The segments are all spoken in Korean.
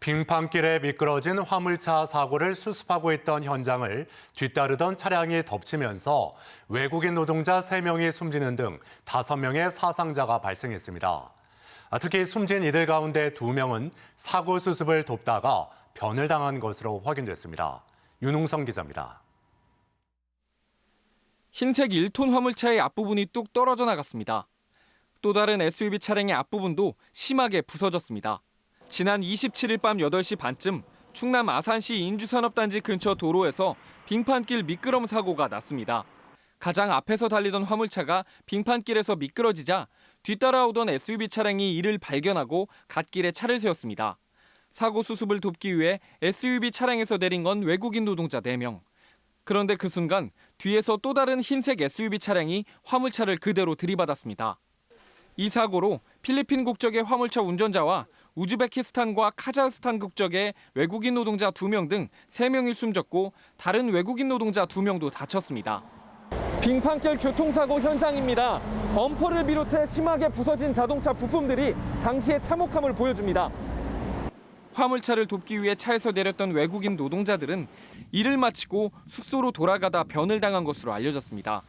빙판길에 미끄러진 화물차 사고를 수습하고 있던 현장을 뒤따르던 차량이 덮치면서 외국인 노동자 3명이 숨지는 등 5명의 사상자가 발생했습니다. 아, 특히 숨진 이들 가운데 2명은 사고 수습을 돕다가 변을 당한 것으로 확인됐습니다. 윤웅성 기자입니다. 흰색 1톤 화물차의 앞부분이 뚝 떨어져 나갔습니다. 또 다른 SUV 차량의 앞부분도 심하게 부서졌습니다. 지난 27일 밤 8시 반쯤 충남 아산시 인주산업단지 근처 도로에서 빙판길 미끄럼 사고가 났습니다. 가장 앞에서 달리던 화물차가 빙판길에서 미끄러지자 뒤따라오던 SUV 차량이 이를 발견하고 갓길에 차를 세웠습니다. 사고 수습을 돕기 위해 SUV 차량에서 내린 건 외국인 노동자 4명. 그런데 그 순간 뒤에서 또 다른 흰색 SUV 차량이 화물차를 그대로 들이받았습니다. 이 사고로 필리핀 국적의 화물차 운전자와 우즈베키스탄과 카자흐스탄 국적의 외국인 노동자 2명 등 3명이 숨졌고 다른 외국인 노동자 2명도 다쳤습니다. 빙판길 교통사고 현장입니다. 범퍼를 비롯해 심하게 부서진 자동차 부품들이 당시의 참혹함을 보여줍니다. 화물차를 돕기 위해 차에서 내렸던 외국인 노동자들은 일을 마치고 숙소로 돌아가다 변을 당한 것으로 알려졌습니다.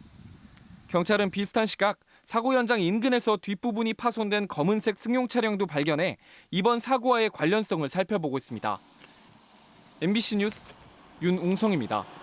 경찰은 비슷한 시각 사고 현장 인근에서 뒷부분이 파손된 검은색 승용 차량도 발견해 이번 사고와의 관련성을 살펴보고 있습니다. MBC 뉴스 윤웅성입니다.